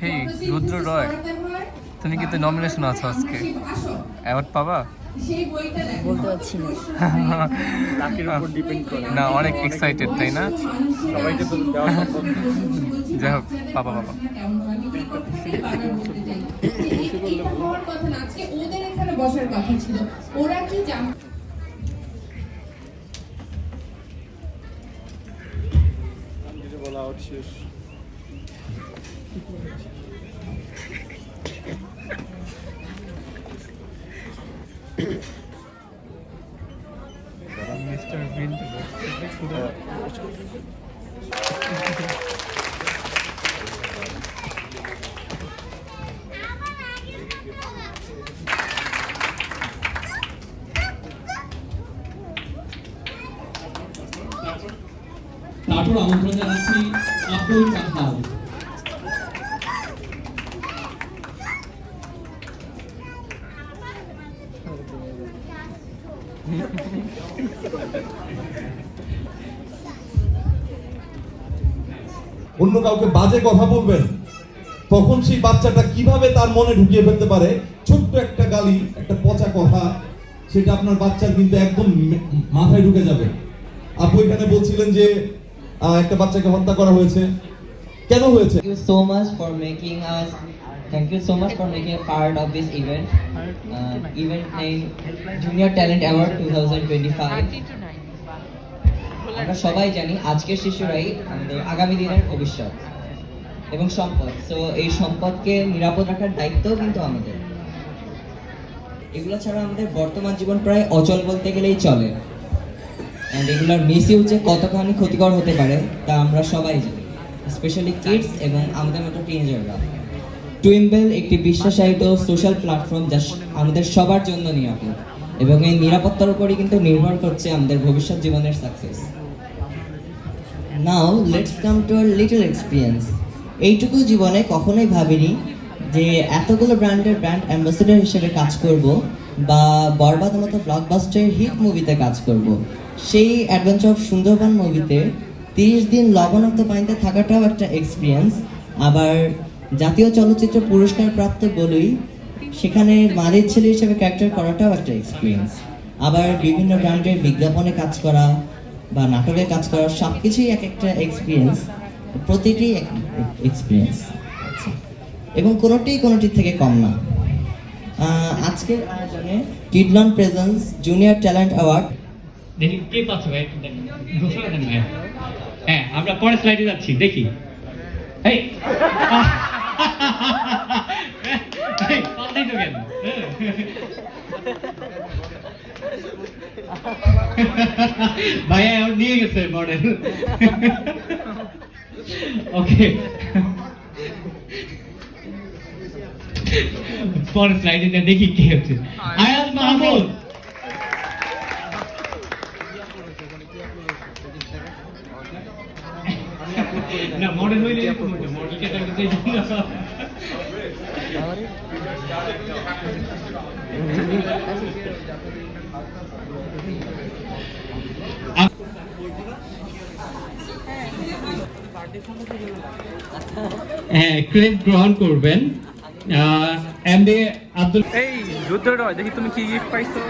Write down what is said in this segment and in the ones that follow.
হেই রুদ্র রয় তুমি কিন্তু নমিনেশন আছো আজকে। অ্যাওয়ার্ড পাবা? বলতে পারছি না। ডিপেন্ড করে। না অনেক এক্সাইটেড তাই না। যাই হোক পাবা ওদের এখানে বসার কথা ছিল। ওরা কি জান বলা শেষ। মিস্টার বিন তারপর আমন্ত্রণ জানাচ্ছি আব্দুল কাহার অন্য কাউকে বাজে কথা বলবেন, তখন সেই বাচ্চাটা কীভাবে তার মনে ঢুকিয়ে ফেলতে পারে? ছোট্ট একটা গালি, একটা পচা কথা, সেটা আপনার বাচ্চার কিন্তু একদম মাথায় ঢুকে যাবে। আপু এখানে বলছিলেন যে একটা বাচ্চাকে হত্যা করা হয়েছে। কেন হয়েছে Thank you so much for making us. Thank you so much for making a part of this event. Uh, event name Junior Talent Award 2025. আমরা সবাই জানি আজকের শিশুরাই আমাদের আগামী দিনের ভবিষ্যৎ এবং সম্পদ সো এই সম্পদকে নিরাপদ রাখার দায়িত্বও কিন্তু আমাদের এগুলো ছাড়া আমাদের বর্তমান জীবন প্রায় অচল বলতে গেলেই চলে অ্যান্ড এগুলোর মিস ইউজে কতখানি ক্ষতিকর হতে পারে তা আমরা সবাই জানি স্পেশালি কিডস এবং আমাদের মতো টিনেজাররা টুইম্বেল একটি বিশ্বাসায়িত সোশ্যাল প্ল্যাটফর্ম যা আমাদের সবার জন্য নিরাপদ এবং এই নিরাপত্তার উপরই কিন্তু নির্ভর করছে আমাদের ভবিষ্যৎ জীবনের success now let's come to our little experience এইটুকু জীবনে কখনোই ভাবিনি যে এতগুলো ব্র্যান্ডের ব্র্যান্ড অ্যাম্বাসেডর হিসেবে কাজ করব বা বরবাদ মতো ব্লকবাস্টার হিট মুভিতে কাজ করব। সেই অ্যাডভেঞ্চার অফ সুন্দরবন মুভিতে তিরিশ দিন লবণাক্ত পানিতে থাকাটাও একটা এক্সপিরিয়েন্স আবার জাতীয় চলচ্চিত্র পুরস্কার প্রাপ্ত বলেই, সেখানে মালির ছেলে হিসেবে ক্যারেক্টার করাটাও একটা এক্সপিরিয়েন্স আবার বিভিন্ন ব্র্যান্ডের বিজ্ঞাপনে কাজ করা বা নাটকে কাজ করা সব কিছুই এক একটা এক্সপিরিয়েন্স প্রতিটি এক্সপিরিয়েন্স এবং কোনোটিই কোনোটির থেকে কম না। আজকের আয়োজনে কিডলন প্রেজেন্স জুনিয়র ট্যালেন্ট অ্যাওয়ার্ড দেখি কে পাচ্ছ ভাই দেখি ঘোষণা দেন ভাই হ্যাঁ আমরা পরের স্লাইডে যাচ্ছি, দেখি? ভাইয়া, এখন নিয়ে গেছে মডেল ওকে পরের স্লাইডে দেখি কে হচ্ছে। আয়াজ মাহমুদ। না মডেল হইলে এরকম হতো মডেল হ্যাঁ ক্রেডিট গ্রহণ করবেন। এম বি আব্দুল এই রয় দেখি তুমি কি গিফট পাইছো?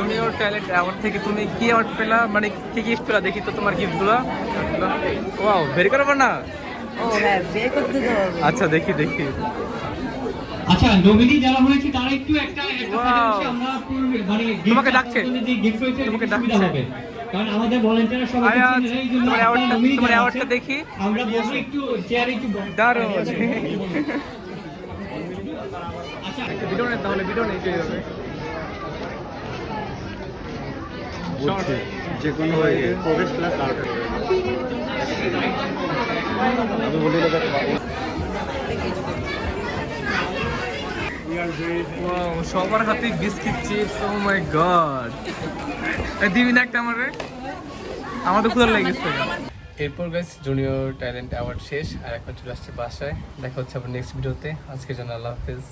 জুনিয়র ট্যালেন্ট অ্যাওয়ার্ড থেকে তুমি কি অ্যাওয়ার্ড পেলা? মানে কি গিফট পেলা? দেখি তো তোমার গিফটগুলো ওয়াও বের করব না। ও হ্যাঁ বের করতে তো আচ্ছা দেখি দেখি। আচ্ছা নমিনি যারা হয়েছে তারা একটু একটা আমরা মানে তোমাকে ডাকছে। যে হয়েছে তোমাকে ডাকছে। হবে। কারণ আমাদের সবাই তোমার অ্যাওয়ার্ডটা তোমার অ্যাওয়ার্ডটা দেখি। আমরা বসে একটু চেয়ারে একটু দারুণ। আচ্ছা। ভিডিও নেই তাহলে ভিডিও নেই যাবে যে কোনো প্রবেশ ক্লাস আউট আমি বলি সবার হাতে biscuit chips oh my god দিবি না একটা আমারে আমার তো ক্ষুধা লেগেছে। এরপর গাইস জুনিয়র ট্যালেন্ট অ্যাওয়ার্ড শেষ আর এখন চলে আসছে বাসায়। দেখা হচ্ছে আবার নেক্সট ভিডিওতে আজকের জন্য আল্লাহ হাফেজ।